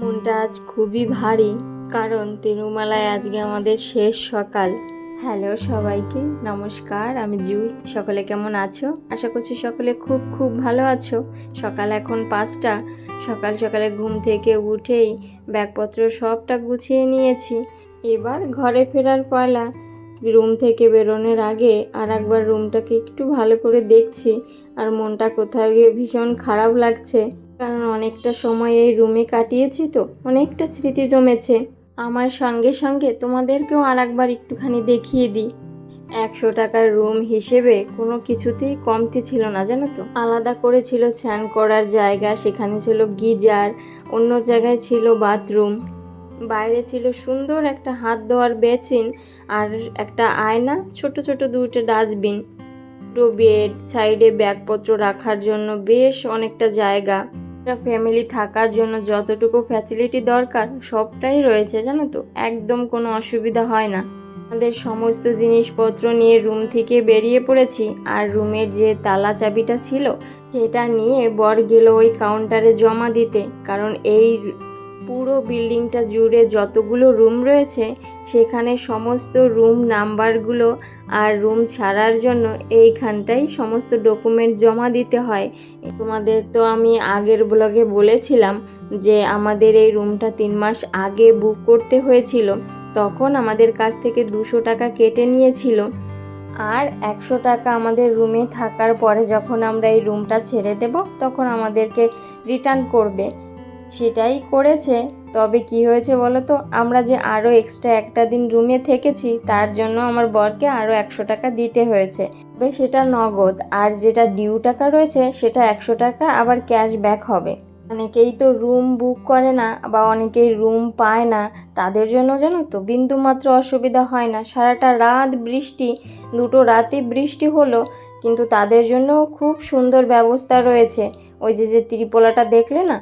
মনটা আজ খুবই ভারী, কারণ তিরুমালায় আজকে আমাদের শেষ সকাল। হ্যালো সবাইকে, নমস্কার, আমি জুই। সকলে কেমন আছো? আশা করছি সকলে খুব খুব ভালো আছো। সকাল এখন পাঁচটা, সকাল সকালে ঘুম থেকে উঠেই ব্যাগপত্র সবটা গুছিয়ে নিয়েছি। এবার ঘরে ফেরার পালা। রুম থেকে বেরোনোর আগে আর একবার রুমটাকে একটু ভালো করে দেখছি, আর মনটা কোথাও গিয়ে ভীষণ খারাপ লাগছে। কারণ অনেকটা সময় এই রুমে কাটিয়েছি তো, অনেকটা স্মৃতি জমেছে। আমার সঙ্গে সঙ্গে তোমাদেরকেও আর একবার একটুখানি দেখিয়ে দিই। একশো টাকার রুম হিসেবে কোনো কিছুতেই কমতি ছিল না, জানো তো? আলাদা করে ছিল স্নান করার জায়গা, সেখানে ছিল গিজার, অন্য জায়গায় ছিল বাথরুম। বাইরে ছিল সুন্দর একটা হাত ধোয়ার বেচিন আর একটা আয়না, ছোট ছোট দুটো ডাস্টবিন। দুটো বেড, সাইডে ব্যাগপত্র রাখার জন্য বেশ অনেকটা জায়গা। একটা ফ্যামিলি থাকার জন্য যতটুকু ফ্যাসিলিটি দরকার, সবটাই রয়েছে জানো তো। একদম কোনো অসুবিধা হয় না। আমাদের সমস্ত জিনিসপত্র নিয়ে রুম থেকে বেরিয়ে পড়েছি আর রুমের যে তালা চাবিটা ছিল, সেটা নিয়ে বর গেল ওই কাউন্টারে জমা দিতে। কারণ এই পুরো বিল্ডিংটা জুড়ে যতগুলো রুম রয়েছে, সেখানে সমস্ত রুম নাম্বারগুলো আর রুম ছাড়ার জন্য এইখানটাই সমস্ত ডকুমেন্ট জমা দিতে হয়। তোমাদের তো আমি আগের ব্লগে বলেছিলাম যে আমাদের এই রুমটা তিন মাস আগে বুক করতে হয়েছিল, তখন আমাদের কাছ থেকে দুশো টাকা কেটে নিয়েছিল। আর একশো টাকা আমাদের রুমে থাকার পরে যখন আমরা এই রুমটা ছেড়ে দেব, তখন আমাদেরকে রিটার্ন করবে। সেটাই করেছে। তবে কি হয়েছে বলো তো আমরা যে আরও এক্সট্রা একটা দিন রুমে থেকেছি, তার জন্য আমার বরকে আরও একশো টাকা দিতে হয়েছে। তবে সেটা নগদ, আর যেটা ডিউ টাকা রয়েছে, সেটা একশো টাকা আবার ক্যাশ ব্যাক হবে। অনেকেই তো রুম বুক করে না, বা অনেকেই রুম পায় না। তাদের জন্য জানো তো, বিন্দুমাত্র অসুবিধা হয় না। সারাটা রাত বৃষ্টি, দুটো রাতে বৃষ্টি হলো, কিন্তু তাদের জন্য খুব সুন্দর ব্যবস্থা রয়েছে। ওই যে যে ত্রিপোলাটা দেখলে না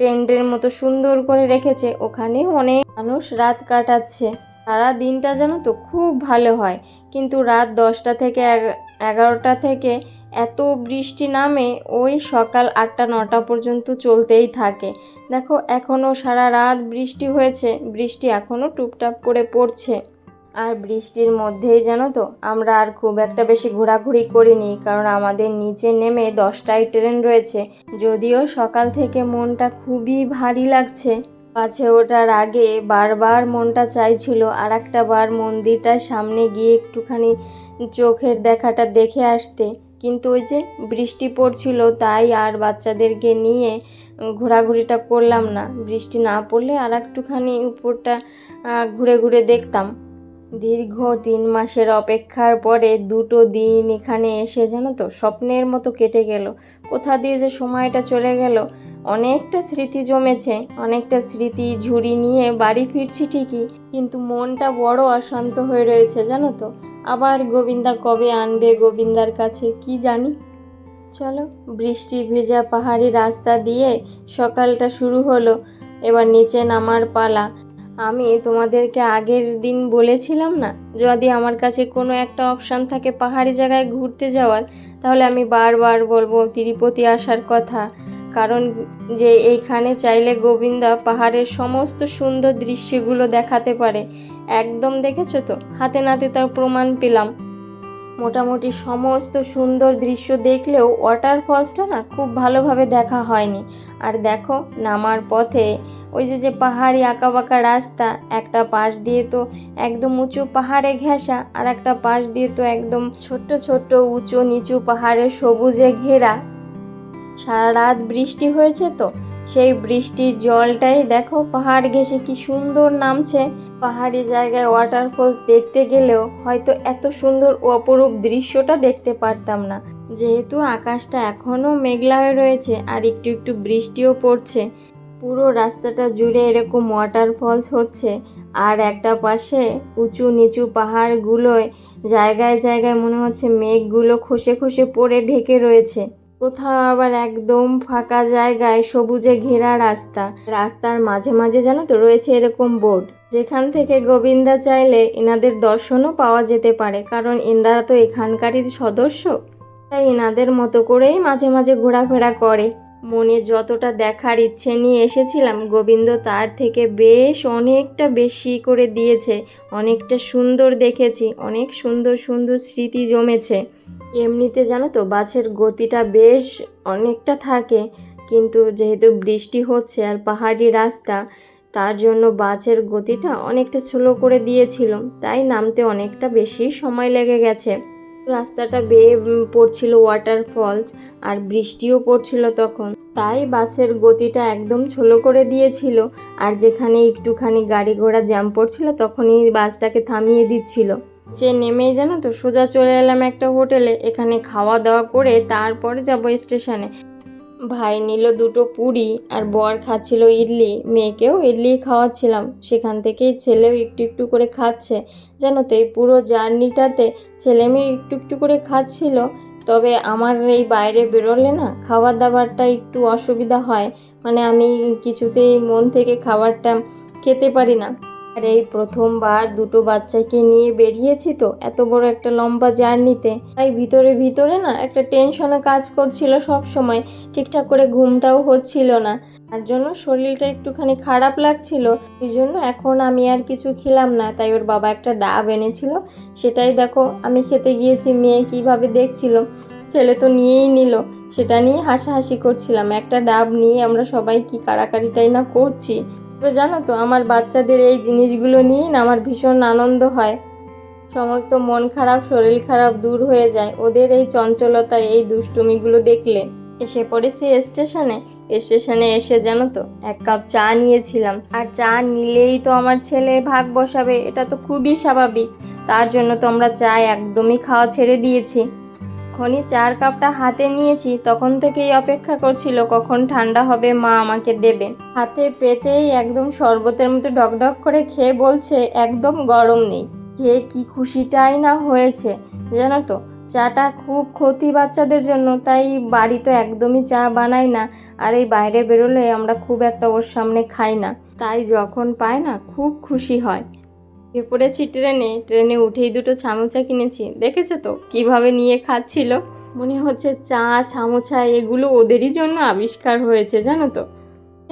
টেন্টের মতো সুন্দর করে রেখেছে। ওখানে অনেক মানুষ রাত কাটাচ্ছে। সারা দিনটা জানো তো খুব ভালো হয়। কিন্তু রাত দশটা থেকে এগারোটা থেকে এত বৃষ্টি নামে ওই সকাল আটটা, নটা পর্যন্ত চলতেই থাকে। দেখো, এখনও সারা রাত বৃষ্টি হয়েছে। বৃষ্টি এখনও টুপটাপ করে পড়ছে। আর বৃষ্টির মধ্যেই জানো তো, আমরা আর খুব একটা বেশি ঘোরাঘুরি করিনি, কারণ আমাদের নিচে নেমে দশটায় ট্রেন রয়েছে। যদিও সকাল থেকে মনটা খুবই ভারী লাগছে। পাছে ওঠার আগে বারবার মনটা চাইছিল আর একটা বার মন্দিরটার সামনে গিয়ে একটুখানি চোখের দেখাটা দেখে আসতে। কিন্তু ওই যে বৃষ্টি পড়ছিল, তাই আর বাচ্চাদেরকে নিয়ে ঘোরাঘুরিটা করলাম না। বৃষ্টি না পড়লে আর একটুখানি উপরটা ঘুরে ঘুরে দেখতাম। দীর্ঘ তিন মাসের অপেক্ষার পরে দুটো দিন এখানে এসে জানো তো, স্বপ্নের মতো কেটে গেল। কোথা দিয়ে যে সময়টা চলে গেল, অনেকটা স্মৃতি জমেছে, অনেকটা স্মৃতি ঝুড়ি নিয়ে বাড়ি ফিরছি ঠিকই, কিন্তু মনটা বড় অশান্ত হয়ে রয়েছে জানো তো। আবার গোবিন্দা কবে আনবে, গোবিন্দার কাছে কি জানি? চলো, বৃষ্টি ভেজা পাহাড়ি রাস্তা দিয়ে সকালটা শুরু হলো, এবার নিচে নামার পালা। আমি তোমাদেরকে আগের দিন বলেছিলাম না, যদি আমার কাছে কোনো একটা অপশান থাকে পাহাড়ি জায়গায় ঘুরতে যাওয়ার, তাহলে আমি বারবার বলব তিরুপতি আসার কথা। কারণ যে এইখানে চাইলে গোবিন্দা পাহাড়ের সমস্ত সুন্দর দৃশ্যগুলো দেখাতে পারে। একদম দেখেছ তো? হাতে নাতে তার প্রমাণ পেলাম। মোটামুটি সমস্ত সুন্দর দৃশ্য দেখলেও ওয়াটারফলসটা না খুব ভালোভাবে দেখা হয়নি। আর দেখো, নামার পথে ওই যে যে পাহাড়ি আঁকাবাঁকা রাস্তা, একটা পাশ দিয়ে তো একদম উঁচু পাহাড়ে ঘেঁষা আর একটা পাশ দিয়ে তো একদম ছোট্ট ছোট্ট উঁচু নিচু পাহাড়ে সবুজে ঘেরা। সারা রাত বৃষ্টি হয়েছে তো, সেই বৃষ্টির জলটাই দেখো পাহাড় ঘেঁষে কি সুন্দর নামছে। পাহাড়ি জায়গায় ওয়াটারফলস দেখতে গেলেও হয়তো এত সুন্দর অপরূপ দৃশ্যটা দেখতে পারতাম না। যেহেতু আকাশটা এখনও মেঘলা হয়ে রয়েছে আর একটু একটু বৃষ্টিও পড়ছে পুরো রাস্তাটা জুড়ে এরকম ওয়াটারফলস হচ্ছে। আর একটা পাশে উঁচু নিচু পাহাড়গুলোয় জায়গায় জায়গায় মনে হচ্ছে মেঘগুলো খসে খসে পড়ে ঢেকে রয়েছে। কোথাও আবার একদম ফাঁকা জায়গায় সবুজে ঘেরা রাস্তা। রাস্তার মাঝে মাঝে জানো তো রয়েছে এরকম বোর্ড যেখান থেকে গোবিন্দা চাইলে এনাদের দর্শনও পাওয়া যেতে পারে, কারণ এনারা তো এখানকারই সদস্য। তাই এনাদের মতো করেই মাঝে মাঝে ঘোরাফেরা করে। মনে যতটা দেখার ইচ্ছে নিয়ে এসেছিলাম, গোবিন্দ তার থেকে বেশ অনেকটা বেশি করে দিয়েছে। অনেকটা সুন্দর দেখেছি, অনেক সুন্দর সুন্দর স্মৃতি জমেছে। এমনিতে জানো তো, বাসের গতিটা বেশ অনেকটা থাকে, কিন্তু যেহেতু বৃষ্টি হচ্ছে আর পাহাড়ি রাস্তা, তার জন্য বাসের গতিটা অনেকটা স্লো করে দিয়েছিল, তাই নামতে অনেকটা বেশি সময় লেগে গেছে। রাস্তাটা বেয়ে পড়ছিল ওয়াটার ফলস আর বৃষ্টিও পড়ছিল তখন। তাই বাসের গতিটা একদম ছোলো করে দিয়েছিল আর যেখানে একটুখানি গাড়ি ঘোড়া জ্যাম পড়ছিল তখনই বাসটাকে থামিয়ে দিচ্ছিল। যে নেমেই জানো তো সোজা চলে এলাম একটা হোটেলে এখানে খাওয়া দাওয়া করে তারপরে যাব স্টেশনে ভাই নিল দুটো পুরি আর বর খাচ্ছিল ইডলি। মেয়েকেও ইডলি খাওয়াচ্ছিলাম। সেখান থেকেই ছেলেও একটু একটু করে খাচ্ছে। জানো তো এই পুরো জার্নিটাতে ছেলে মেয়ে একটু একটু করে খাচ্ছিল। তবে আমার এই বাইরে বেরোলে না খাবার দাবারটা একটু অসুবিধা হয়। মানে আমি কিছুতেই মন থেকে খাবারটা খেতে পারি না। আর এই প্রথমবার দুটো বাচ্চাকে নিয়ে বেরিয়েছি তো, এত বড় একটা লম্বা জার্নিতে। তাই ভিতরে ভিতরে না একটা টেনশনে কাজ করছিল সব সময়, ঠিকঠাক করে ঘুমটাও হচ্ছিল না। তার জন্য শরীরটা একটুখানি খারাপ লাগছিল, এই জন্য এখন আমি আর কিছু খেলাম না। তাই ওর বাবা একটা ডাব এনেছিল, সেটাই দেখো আমি খেতে গিয়েছি, মেয়ে কীভাবে দেখছিল। ছেলে তো নিয়েই নিল, সেটা নিয়ে হাসাহাসি করছিলাম। একটা ডাব নিয়ে আমরা সবাই কি কাড়াকাড়িটাই না করছি। তবে জানো তো, আমার বাচ্চাদের এই জিনিসগুলো নিয়েই না আমার ভীষণ আনন্দ হয়। সমস্ত মন খারাপ, শরীর খারাপ দূর হয়ে যায়। ওদের এই চঞ্চলতা এই দুষ্টুমিগুলো দেখলে এসে পড়েছি স্টেশনে। স্টেশনে এসে জানো তো, এক কাপ চা নিয়েছিলাম। আর চা নিলেই তো আমার ছেলে ভাগ বসাবে, এটা তো খুবই স্বাভাবিক। তার জন্য তো আমরা চা একদমই খাওয়া ছেড়ে দিয়েছি। যখনই চার কাপটা হাতে নিয়েছি, তখন থেকেই অপেক্ষা করছিল কখন ঠান্ডা হবে মা আমাকে দেবে। হাতে পেতেই একদম শরবতের মতো ডকডক করে খেয়ে বলছে, একদম গরম নেই। খেয়ে কি খুশিটাই না হয়েছে, জানো তো? চাটা খুব ক্ষতি বাচ্চাদের জন্য, তাই বাড়ি তো একদমই চা বানাই না। আর এই বাইরে বেরোলে আমরা খুব একটা ওর সামনে খাই না। তাই যখন পায় না, খুব খুশি হয়। উঠে পড়েছি ট্রেনে ট্রেনে উঠেই দুটো ছামুচা কিনেছি। দেখেছ তো? কীভাবে নিয়ে খাচ্ছিল? মনে হচ্ছে চা, ছামুচা, এগুলো ওদেরই জন্য আবিষ্কার হয়েছে, জানো তো?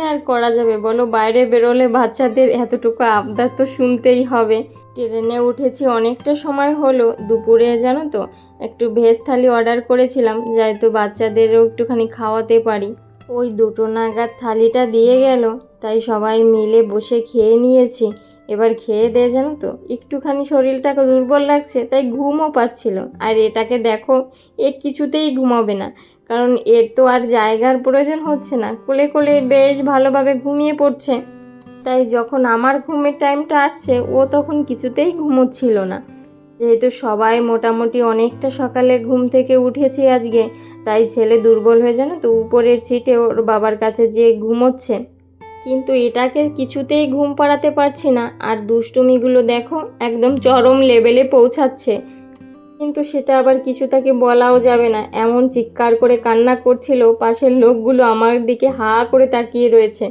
আর করা যাবে বলো? বাইরে বেরোলে বাচ্চাদের এতটুকু আবদার তো শুনতেই হবে। ট্রেনে উঠেছি অনেকটা সময় হলো, দুপুরে জানো তো? একটু ভেজ থালি অর্ডার করেছিলাম, যাই তো বাচ্চাদেরও একটুখানি খাওয়াতে পারি। ওই দুটো নাগাদ থালিটা দিয়ে গেল, তাই সবাই মিলে বসে খেয়ে নিয়েছি। এবার খেয়ে দিয়ে জানো তো, একটুখানি শরীরটাকে দুর্বল লাগছে, তাই ঘুমও পাচ্ছিল। আর এটাকে দেখো, এ কিছুতেই ঘুমাবে না, কারণ এর তো আর জায়গার প্রয়োজন হচ্ছে না। কোলে কোলে বেশ ভালোভাবে ঘুমিয়ে পড়ছে। তাই যখন আমার ঘুমের টাইমটা আসছে, ও তখন কিছুতেই ঘুমোচ্ছিল না। যেহেতু সবাই মোটামুটি অনেকটা সকালে ঘুম থেকে উঠেছি আজকে, তাই ছেলে দুর্বল হয়ে জানো তো, উপরের সিটে ওর বাবার কাছে যেয়ে ঘুমোচ্ছে। কিন্তু এটাকে কিছুতেই ঘুম পাড়াতে পারছি না। আর দুষ্টুমিগুলো দেখো, একদম চরম লেভেলে পৌঁছাচ্ছে। কিন্তু সেটা আবার কিছু তাকে বলাও যাবে না। এমন চিৎকার করে কান্না করছিল, পাশের লোকগুলো আমার দিকে হা করে তাকিয়ে রয়েছে।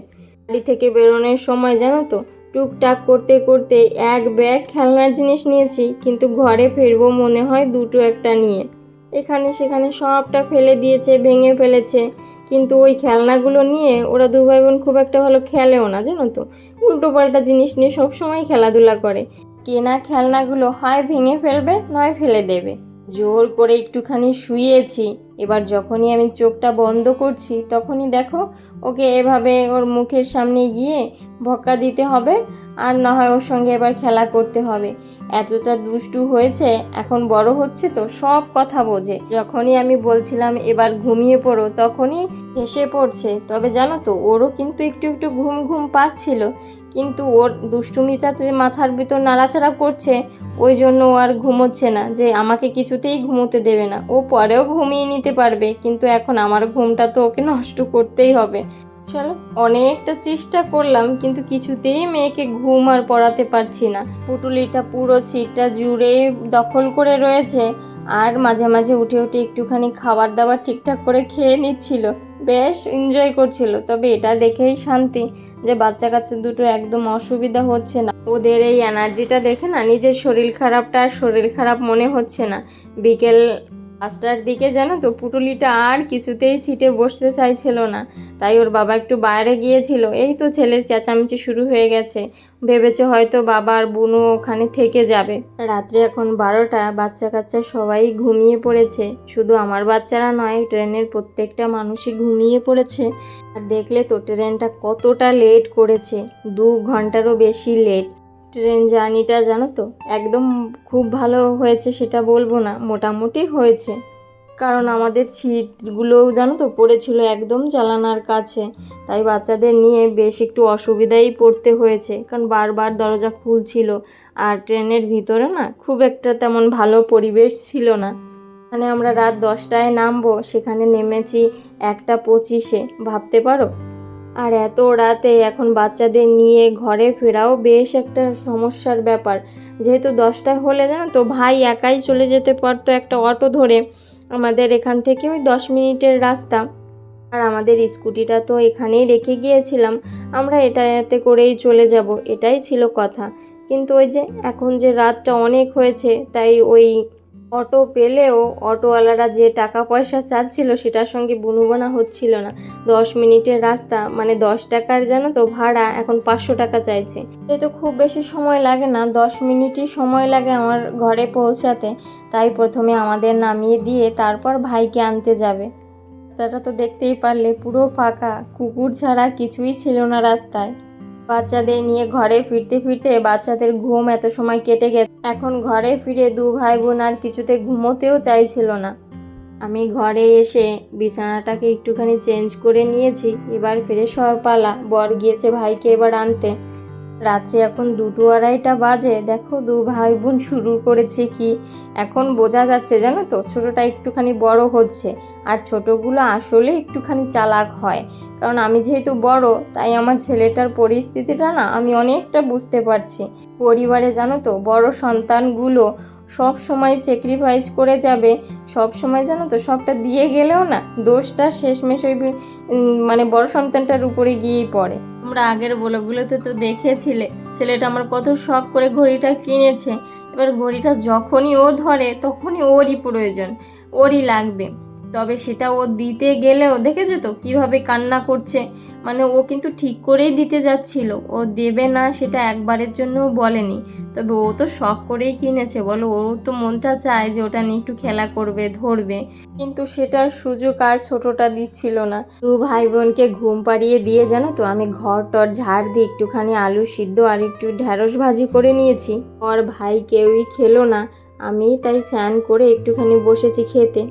বাড়ি থেকে বেরোনোর সময় জানো তো, টুকটাক করতে করতে এক ব্যাগ খেলনার জিনিস নিয়েছি, কিন্তু ঘরে ফিরবো মনে হয় দুটো একটা নিয়ে। এখানে সেখানে সবটা ফেলে দিয়েছে, ভেঙে ফেলেছে। কিন্তু ওই খেলনাগুলো নিয়ে ওরা দু ভাই বোন খুব একটা ভালো খেলেও না, জানো তো? উল্টো পাল্টা জিনিস নিয়ে সবসময় খেলাধুলা করে। কেনা খেলনাগুলো হয় ভেঙে ফেলবে, নয় ফেলে দেবে। জোর করে একটুখানি শুয়েছি। এবার যখনই আমি চোখটা বন্ধ করছি, তখনই দেখো ওকে এভাবে ওর মুখের সামনে গিয়ে ভক্কা দিতে হবে আর না হয় ওর সঙ্গে এবার খেলা করতে হবে। এতটা দুষ্টু হয়েছে, এখন বড় হচ্ছে তো সব কথা বোঝে। যখনই আমি বলছিলাম, এবার ঘুমিয়ে পড়ো, তখনই হেসে পড়ছে। তবে জানো তো, ওরও কিন্তু একটু একটু ঘুম ঘুম পাচ্ছিল। কিন্তু ওর দুষ্টুমিতাতে মাথার ভিতর নাড়াচাড়া করছে, ওই জন্য ও আর ঘুমোচ্ছে না, যে আমাকে কিছুতেই ঘুমোতে দেবে না। ও পরেও ঘুমিয়ে নিতে পারবে, কিন্তু এখন আমার ঘুমটা তো ওকে নষ্ট করতেই হবে। চলো, অনেকটা চেষ্টা করলাম, কিন্তু কিছুতেই মেয়েকে ঘুম আর পড়াতে পারছি না। পুটুলিটা পুরো সিটটা জুড়ে দখল করে রয়েছে, আর মাঝে মাঝে উঠে উঠে একটুখানি খাবার দাবার ঠিকঠাক করে খেয়ে নিচ্ছিল। বেশ এনজয় করছিল। তবে এটা দেখেই শান্তি যে বাচ্চা কাছে দুটো একদম অসুবিধা হচ্ছে না। ওদের এই এনার্জিটা দেখে না, নিজের শরীর খারাপটা আর শরীর খারাপ মনে হচ্ছে না। বিকেল পাঁচটার দিকে জানো তো, পুটুলিটা আর কিছুতেই ছিটে বসতে চাইছিল না। তাই ওর বাবা একটু বাইরে গিয়েছিল। এই তো ছেলের চেঁচামেচি শুরু হয়ে গেছে। ভেবেছে হয়তো বাবা আর বুনু ওখানে থেকে যাবে। রাত্রে এখন বারোটা বাচ্চা কাচ্চা সবাই ঘুমিয়ে পড়েছে। শুধু আমার বাচ্চারা নয়, ট্রেনের প্রত্যেকটা মানুষই ঘুমিয়ে পড়েছে। আর দেখলে তো ট্রেনটা কতটা লেট করেছে। দু ঘন্টারও বেশি লেট। ট্রেন জার্নিটা জানো তো? একদম খুব ভালো হয়েছে সেটা বলব না, মোটামুটি হয়েছে। কারণ আমাদের সিটগুলোও জানো তো পড়েছিল একদম জানালার কাছে, তাই বাচ্চাদের নিয়ে বেশ একটু অসুবিধাই পড়তে হয়েছে। কারণ বারবার দরজা খুলছিল আর ট্রেনের ভিতরে না খুব একটা তেমন ভালো পরিবেশ ছিল না। মানে আমরা রাত দশটায় নামবো, সেখানে নেমেছি একটা পঁচিশে। ভাবতে পারো? আর এত রাতে এখন বাচ্চাদের নিয়ে ঘরে ফেরাও বেশ একটা সমস্যার ব্যাপার। যেহেতু দশটায় হলে জানো তো ভাই একাই চলে যেতে পারতো একটা অটো ধরে। আমাদের এখান থেকে ওই দশ মিনিটের রাস্তা। আর আমাদের স্কুটিটা তো এখানেই রেখে গিয়েছিলাম। আমরা এটাতে করেই চলে যাব, এটাই ছিল কথা। কিন্তু ওই যে এখন যে রাতটা অনেক হয়েছে, তাই ওই অটো পেলেও অটোওয়ালারা যে টাকা পয়সা চাচ্ছিল, সেটার সঙ্গে বুনুবানা হচ্ছিল না। দশ মিনিটের রাস্তা মানে দশ টাকার জানো তো ভাড়া, এখন পাঁচশো টাকা চাইছে। এই তো খুব বেশি সময় লাগে না, দশ মিনিটই সময় লাগে আমার ঘরে পৌঁছাতে। তাই প্রথমে আমাদের নামিয়ে দিয়ে তারপর ভাইকে আনতে যাবে। রাস্তাটা তো দেখতেই পারলে পুরো ফাঁকা, কুকুর ছাড়া কিছুই ছিল না রাস্তায়। বাচ্চাদের নিয়ে ঘরে ফিরতে ফিরতে বাচ্চাদের ঘুম এত সময় কেটে গেছে। এখন ঘরে ফিরে দু ভাই বোন আর কিছুতে ঘুমোতেও চাইছিল না। আমি ঘরে এসে বিছানাটাকে একটুখানি চেঞ্জ করে নিয়েছি, এবার ফিরে সর পালা বর গিয়েছে ভাইকে এবার আনতে। রাত্রে এখন দুটো আড়াইটা বাজে। দেখো, দু ভাই বোন শুরু করেছে কি? এখন বোঝা যাচ্ছে, জানো তো, ছোটোটা একটুখানি বড় হচ্ছে আর ছোটোগুলো আসলে একটুখানি চালাক হয়। কারণ আমি যেহেতু বড়, তাই আমার ছেলেটার পরিস্থিতিটা না আমি অনেকটা বুঝতে পারছি। পরিবারে জানো তো, বড় সন্তানগুলো সব সময় স্যাক্রিফাইস করে যাবে। সব সময় জানো তো, সবটা দিয়ে গেলেও না দোষটা শেষমেশ ওই মানে বড় সন্তানটার উপরে গিয়েই পড়ে। তোমরা আগের বলোগুলোতে তো দেখেছিলে, ছেলেটা আমার কত শখ করে ঘড়িটা কিনেছে। এবার ঘড়িটা যখনই ও ধরে, তখনই ওরই প্রয়োজন, ওরই লাগবে। তবে সেটা ও দিতে গেলেও, দেখেছ তো কীভাবে কান্না করছে? মানে ও কিন্তু ঠিক করেই দিতে যাচ্ছিল। ও দেবে না সেটা একবারের জন্যও বলেনি। তবে ও তো শখ করেই কিনেছে। বলো ওর তো মনটা চায় যে ওটা নিয়ে একটু খেলা করবে, ধরবে। কিন্তু সেটার সুযোগ আর ছোটটা দিচ্ছিল না। দু ভাই বোনকে ঘুম পাড়িয়ে দিয়ে, জানো তো, আমি ঘর টর ঝাড় দিয়ে একটুখানি আলু সিদ্ধ আর একটু ঢ্যাঁড়স ভাজি করে নিয়েছি। ওর ভাই কেউই খেলো না। আমি তাই স্নান করে একটুখানি বসেছি খেতে।